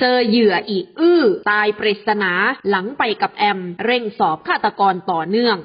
เจอเหยื่ออีก อื้อ ตายปริศนาหลังไปกับแอม เร่งสอบฆาตกรต่อเนื่อง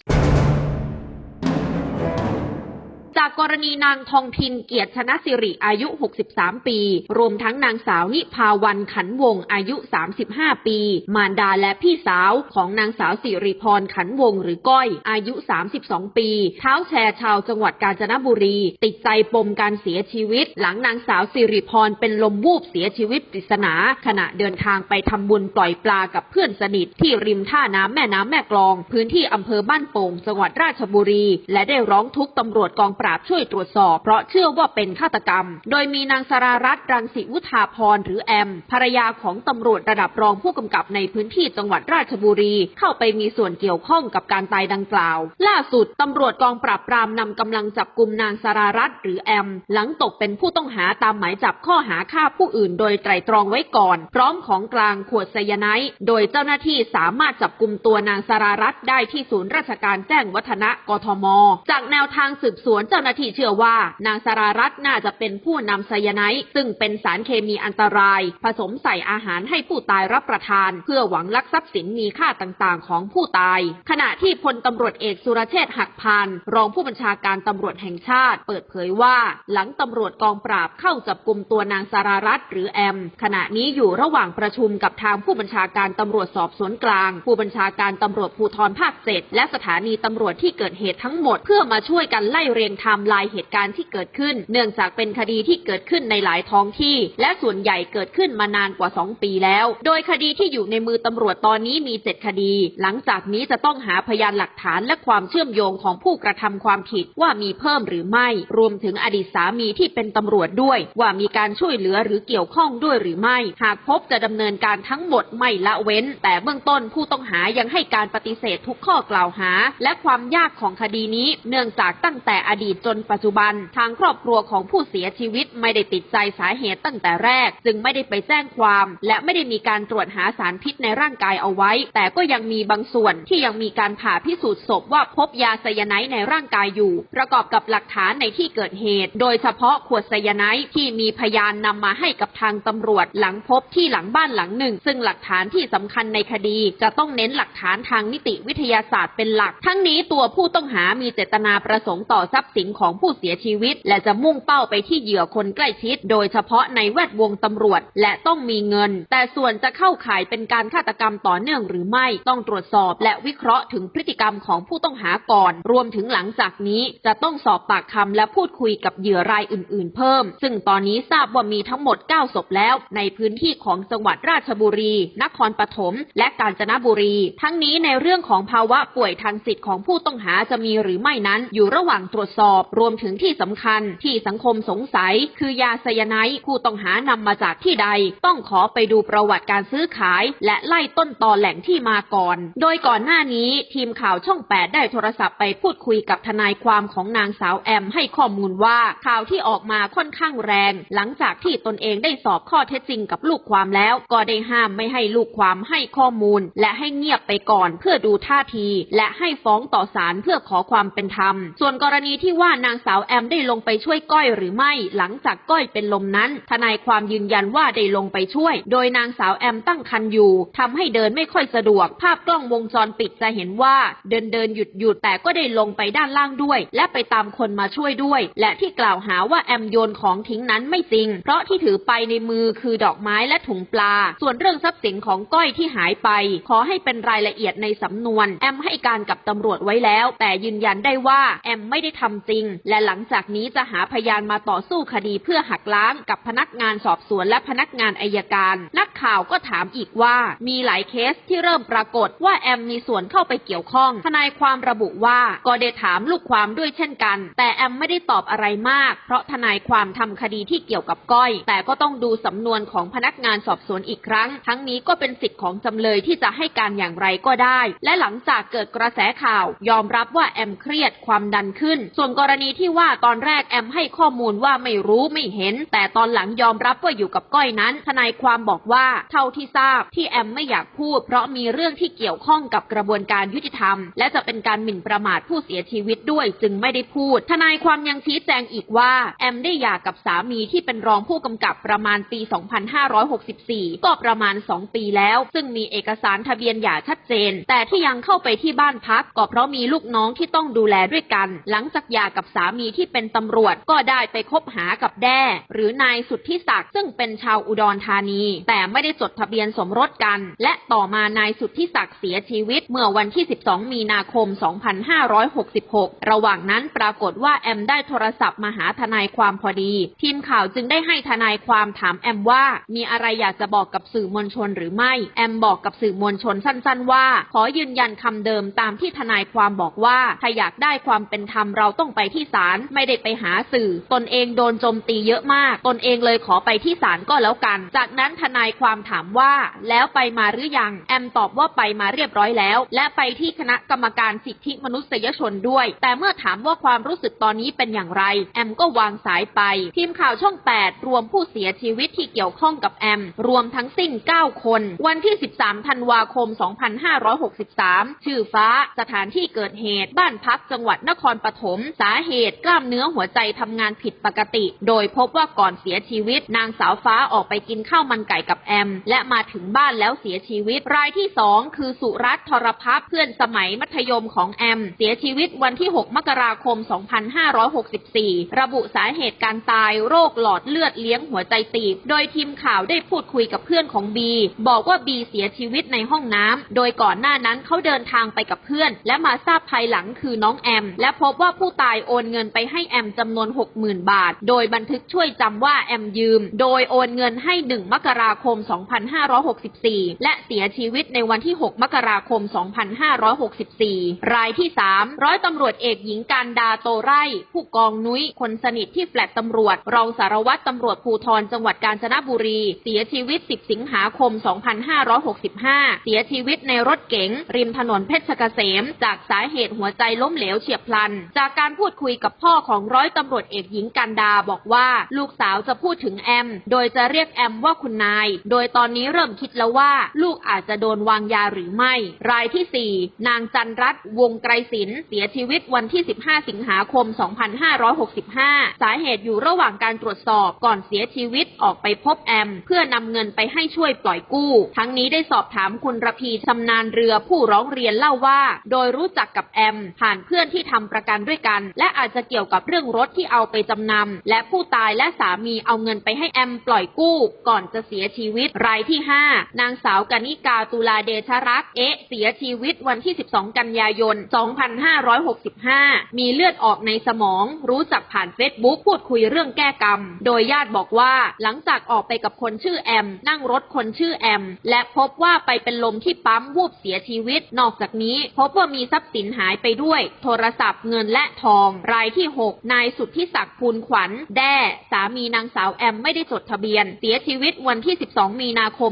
จากกรณีนางทองพินเกียรติชนะสิริอายุ 63 ปี รวมทั้งนางสาวนิพาวันขันวงอายุ 35 ปี มารดาและพี่สาวของนางสาวสิริพรขันวงหรือก้อย อายุ 32 ปี เท้าแชร์ชาวจังหวัดกาญจนบุรี ติดใจปมการเสียชีวิต หลังนางสาวสิริพรเป็นลมวูบเสียชีวิตปริศนา ขณะเดินทางไปทำบุญปล่อยปลากับเพื่อนสนิทที่ริมท่าน้ำแม่น้ำแม่กลอง พื้นที่อำเภอบ้านโป่งจังหวัดราชบุรี และได้ร้องทุกข์ตำรวจกองปราบช่วยตรวจสอบ เพราะเชื่อว่าเป็นฆาตกรรม โดยมีนางสรารัตน์รังสิวุธาพรหรือแอม ภรรยาของตำรวจระดับรองผู้กำกับในพื้นที่จังหวัดราชบุรี เข้าไปมีส่วนเกี่ยวข้องกับการตายดังกล่าว ล่าสุดตำรวจกองปราบปรามนำกำลังจับกลุ่มนางสรารัตน์หรือแอม หลังตกเป็นผู้ต้องหาตามหมายจับข้อหาฆ่าผู้อื่น โดยไตรตรองไว้ก่อน พร้อมของกลางขวดไซยาไนด์โดยเจ้าหน้าที่สามารถจับกลุ่มตัวนางสรารัตน์ได้ที่ศูนย์ราชการแจ้งวัฒนะกทม จากแนวทางสืบสวนเจ้าหน้าที่เชื่อว่านางสรารัตน์น่าจะเป็นผู้นำไซยาไนด์ซึ่งเป็นสารเคมีอันตราย ผสมใส่อาหารให้ผู้ตายรับประทาน เพื่อหวังลักทรัพย์สินมีค่าต่างๆ ของผู้ตาย ขณะที่พลตำรวจเอกสุรเชษฐ์หักพานรองผู้บัญชาการตำรวจแห่งชาติ เปิดเผยว่า หลังตำรวจกองปราบเข้าจับกลุ่มตัวนางสรารัตน์หรือแอม ขณะนี้อยู่ระหว่างประชุมกับทางผู้บัญชาการตำรวจสอบสวนกลาง ผู้บัญชาการตำรวจภูธรภาคเจ็ดและสถานีตำรวจที่เกิดเหตุทั้งหมดเพื่อมาช่วยกันไล่เรียงทม์ไลน์เหตุการณ์ที่เกิดขึ้น เนื่องจากเป็นคดีที่เกิดขึ้นในหลายท้องที่ และส่วนใหญ่เกิดขึ้นมานานกว่า 2 ปีแล้ว โดยคดีที่อยู่ในมือตำรวจตอนนี้มี 7 คดี หลังจากนี้จะต้องหาพยานหลักฐานและความเชื่อมโยงของผู้กระทำความผิดว่ามีเพิ่มหรือไม่ รวมถึงอดีตสามีที่เป็นตำรวจด้วย ว่ามีการช่วยเหลือหรือเกี่ยวข้องด้วยหรือไม่ หากพบจะดำเนินการทั้งหมดไม่ละเว้น แต่เบื้องต้นผู้ต้องหายังให้การปฏิเสธทุกข้อกล่าวหา และความยากของคดีนี้ เนื่องจากตั้งแต่อดีตจนปัจจุบัน ทางครอบครัวของผู้เสียชีวิตไม่ได้ติดใจสาเหตุตั้งแต่แรก จึงไม่ได้ไปแจ้งความ และไม่ได้มีการตรวจหาสารพิษในร่างกายเอาไว้ แต่ก็ยังมีบางส่วนที่ยังมีการผ่าพิสูจน์ศพว่าพบยาไซยาไนด์ในร่างกายอยู่ ประกอบกับหลักฐานในที่เกิดเหตุ โดยเฉพาะขวดไซยาไนด์ที่มีพยานนำมาให้กับทางตำรวจ หลังพบที่หลังบ้านหลังหนึ่ง ซึ่งหลักฐานที่สำคัญในคดี จะต้องเน้นหลักฐานทางนิติวิทยาศาสตร์เป็นหลัก ทั้งนี้ตัวผู้ต้องหามีเจตนาประสงค์ต่อทรัพย์สินของผู้เสียชีวิต และจะมุ่งเป้าไปที่เหยื่อคนใกล้ชิด โดยเฉพาะในแวดวงตำรวจ และต้องมีเงิน แต่ส่วนจะเข้าข่ายเป็นการฆาตกรรมต่อเนื่องหรือไม่ต้องตรวจสอบ และวิเคราะห์ถึงพฤติกรรมของผู้ต้องหาก่อน รวมถึงหลังจากนี้จะต้องสอบปากคำและพูดคุยกับเหยื่อรายอื่น ๆ เพิ่ม ซึ่งตอนนี้ทราบว่ามีทั้งหมด 9 ศพแล้ว ในพื้นที่ของจังหวัดราชบุรี นครปฐม และกาญจนบุรี ทั้งนี้ในเรื่องของภาวะป่วยทางจิตของผู้ต้องหาจะมีหรือไม่นั้น อยู่ระหว่างตรวจสอบรวมถึงที่สำคัญที่สังคมสงสัย คือยาไซยาไนด์ผู้ต้องหานำมาจากที่ใด ต้องขอไปดูประวัติการซื้อขาย และไล่ต้นตอแหล่งที่มาก่อน โดยก่อนหน้านี้ทีมข่าวช่อง 8 ได้โทรศัพท์ไปพูดคุยกับทนายความของนางสาวแอม ให้ข้อมูลว่าข่าวที่ออกมาค่อนข้างแรง หลังจากที่ตนเองได้สอบข้อเท็จจริงกับลูกความแล้ว ก็ได้ห้ามไม่ให้ลูกความให้ข้อมูล และให้เงียบไปก่อนเพื่อดูท่าที และให้ฟ้องต่อศาลเพื่อขอความเป็นธรรม ส่วนกรณีที่ว่านางสาวแอมได้ลงไปช่วยก้อยหรือไม่ หลังจากก้อยเป็นลมนั้น ทนายความยืนยันว่าได้ลงไปช่วย โดยนางสาวแอมตั้งครรภ์อยู่ทำให้เดินไม่ค่อยสะดวก ภาพกล้องวงจรปิดจะเห็นว่า เดินเดินหยุดหยุดแต่ก็ได้ลงไปด้านล่างด้วย และไปตามคนมาช่วยด้วย และที่กล่าวหาว่าแอมโยนของทิ้งนั้นไม่จริง เพราะที่ถือไปในมือคือดอกไม้และถุงปลา ส่วนเรื่องทรัพย์สินของก้อยที่หายไป ขอให้เป็นรายละเอียดในสำนวน แอมให้การกับตำรวจไว้แล้ว แต่ยืนยันได้ว่าแอมไม่ได้ทำจริง และหลังจากนี้จะหาพยานมาต่อสู้คดีเพื่อหักล้างกับพนักงานสอบสวนและพนักงานอายการ นักข่าวก็ถามอีกว่ามีหลายเคสที่เริ่มปรากฏว่าแอมมีส่วนเข้าไปเกี่ยวข้อง ทนายความระบุว่าก็ได้ถามลูกความด้วยเช่นกัน แต่แอมไม่ได้ตอบอะไรมาก เพราะทนายความทำคดีที่เกี่ยวกับก้อย แต่ก็ต้องดูสำนวนของพนักงานสอบสวนอีกครั้ง ทั้งนี้ก็เป็นสิทธิ์ของจำเลยที่จะให้การอย่างไรก็ได้ และหลังจากเกิดกระแสข่าว ยอมรับว่าแอมเครียดความดันขึ้น ส่วนกรณีที่ว่าตอนแรกแอมให้ข้อมูลว่าไม่รู้ไม่เห็น แต่ตอนหลังยอมรับว่าอยู่กับก้อยนั้น ทนายความบอกว่าเท่าที่ทราบที่แอมไม่อยากพูด เพราะมีเรื่องที่เกี่ยวข้องกับกระบวนการยุติธรรม และจะเป็นการหมิ่นประมาทผู้เสียชีวิตด้วยจึงไม่ได้พูด ทนายความยังชี้แจงอีกว่า แอมได้หย่ากับสามีที่เป็นรองผู้กำกับประมาณปี 2564 ก็ประมาณ 2 ปีแล้ว ซึ่งมีเอกสารทะเบียนหย่าชัดเจน แต่ที่ยังเข้าไปที่บ้านพักก็เพราะมีลูกน้องที่ต้องดูแลด้วยกัน หลังจากหย่ากับสามีที่เป็นตำรวจก็ได้ไปคบหากับแด้ หรือนายสุทธิศักดิ์ซึ่งเป็นชาวอุดรธานี แต่ไม่ได้จดทะเบียนสมรสกัน และต่อมานายสุทธิศักดิ์เสียชีวิตเมื่อวันที่ 12 มีนาคม 2566 ระหว่างนั้นปรากฏว่าแอมได้โทรศัพท์มาหาทนายความพอดี ทีมข่าวจึงได้ให้ทนายความถามแอมว่า มีอะไรอยากจะบอกกับสื่อมวลชนหรือไม่ แอมบอกกับสื่อมวลชนสั้น ๆ ว่า ขอยืนยันคำเดิมตามที่ทนายความบอกว่าถ้าอยากได้ความเป็นธรรมเราต้องไปที่ศาลไม่ได้ไปหาสื่อ ตนเองโดนโจมตีเยอะมาก ตนเองเลยขอไปที่ศาลก็แล้วกัน จากนั้นทนายความถามว่า แล้วไปมาหรือยัง แอมตอบว่าไปมาเรียบร้อยแล้ว และไปที่คณะกรรมการสิทธิมนุษยชนด้วย แต่เมื่อถามว่าความรู้สึกตอนนี้เป็นอย่างไร แอมก็วางสายไป ทีมข่าวช่อง 8 รวมผู้เสียชีวิตที่เกี่ยวข้องกับแอม รวมทั้งสิ้น 9 คน วันที่ 13 ธันวาคม 2563 ชื่อฟ้า สถานที่เกิดเหตุ บ้านพักจังหวัดนครปฐมสาเหตุกล้ามเนื้อหัวใจทำงานผิดปกติ โดยพบว่าก่อนเสียชีวิต นางสาวฟ้าออกไปกินข้าวมันไก่กับแอม และมาถึงบ้านแล้วเสียชีวิต รายที่2คือสุรัตน์ทรพัฒเพื่อนสมัยมัธยมของแอม เสียชีวิตวันที่ 6 มกราคม 2564 ระบุสาเหตุการตายโรคหลอดเลือดเลี้ยงหัวใจตีบ โดยทีมข่าวได้พูดคุยกับเพื่อนของบี บอกว่าบีเสียชีวิตในห้องน้ำ โดยก่อนหน้านั้นเขาเดินทางไปกับเพื่อน และมาทราบภายหลังคือน้องแอม และพบว่าผู้ตายโอนเงินไปให้แอมจำนวน 60,000 บาท โดยบันทึกช่วยจำว่าแอมยืม โดยโอนเงินให้ 1 มกราคม 2564 และเสียชีวิตในวันที่ 6 มกราคม 2564 รายที่ 3 ร้อยตำรวจเอกหญิงการดาโตไร่ ผู้กองนุ้ย คนสนิทที่แฟลตตำรวจ รองสารวัตรตำรวจภูธรจังหวัดกาญจนบุรี เสียชีวิต 10 สิงหาคม 2565 เสียชีวิตในรถเก๋งริมถนนเพชรเกษม จากสาเหตุหัวใจล้มเหลวเฉียบพลัน จากการพูดคุยกับพ่อของร้อยตำรวจเอกหญิงกันดาบอกว่าลูกสาวจะพูดถึงแอม โดยจะเรียกแอมว่าคุณนาย โดยตอนนี้เริ่มคิดแล้วว่า ลูกอาจจะโดนวางยาหรือไม่ รายที่ 4 นางจันรัตน์วงไกรศิลป์เสียชีวิตวันที่ 15 สิงหาคม 2565 สาเหตุอยู่ระหว่างการตรวจสอบก่อนเสียชีวิตออกไปพบแอม เพื่อนำเงินไปให้ช่วยปล่อยกู้ ทั้งนี้ได้สอบถามคุณระพีชำนาญเรือผู้ร้องเรียนเล่าว่า โดยรู้จักกับแอม ผ่านเพื่อนที่ทำประกันด้วยกันและอาจจะเกี่ยวกับเรื่องรถที่เอาไปจำนำ และผู้ตายและสามีเอาเงินไปให้แอมปล่อยกู้ ก่อนจะเสียชีวิต รายที่ 5 นางสาวกนิกาตุลาเดชรักษ์เอ๊ะเสียชีวิตวันที่ 12 กันยายน 2565 มีเลือดออกในสมอง รู้จักผ่านเฟซบุ๊กพูดคุยเรื่องแก้กรรม โดยญาติบอกว่าหลังจากออกไปกับคนชื่อแอม นั่งรถคนชื่อแอม และพบว่าไปเป็นลมที่ปั๊มวูบเสียชีวิต นอกจากนี้ พบว่ามีทรัพย์สินหายไปด้วย โทรศัพท์เงินและทองรายที่ 6 นายสุทธิศักดิ์ภูลขวัญ แด้สามีนางสาวแอมไม่ได้จดทะเบียน เสียชีวิตวันที่ 12 มีนาคม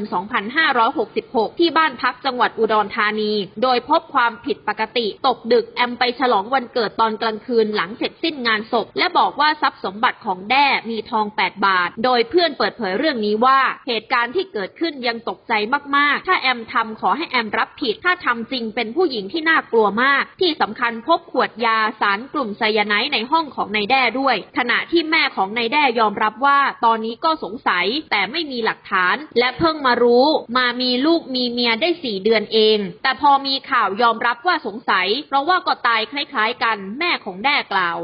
2566 ที่บ้านพักจังหวัดอุดรธานี โดยพบความผิดปกติ ตกดึกแอมไปฉลองวันเกิดตอนกลางคืนหลังเสร็จสิ้นงานศพ และบอกว่าทรัพย์สมบัติของแด้มีทอง 8 บาท โดยเพื่อนเปิดเผยเรื่องนี้ว่า เหตุการณ์ที่เกิดขึ้นยังตกใจมาก ๆ ถ้าแอมทำขอให้แอมรับผิด ถ้าทำจริงเป็นผู้หญิงที่น่ากลัวมาก ที่สำคัญพบขวดยาสารกลุ่มไซยาไนด์ในห้องของนายแด้ด้วย ขณะที่แม่ของนายแด้ยอมรับว่า ตอนนี้ก็สงสัยแต่ไม่มีหลักฐาน และเพิ่งมารู้ มามีลูกมีเมียได้สี่เดือนเอง แต่พอมีข่าวยอมรับว่าสงสัย เพราะว่าก็ตายคล้ายๆกันแม่ของแด้กล่าว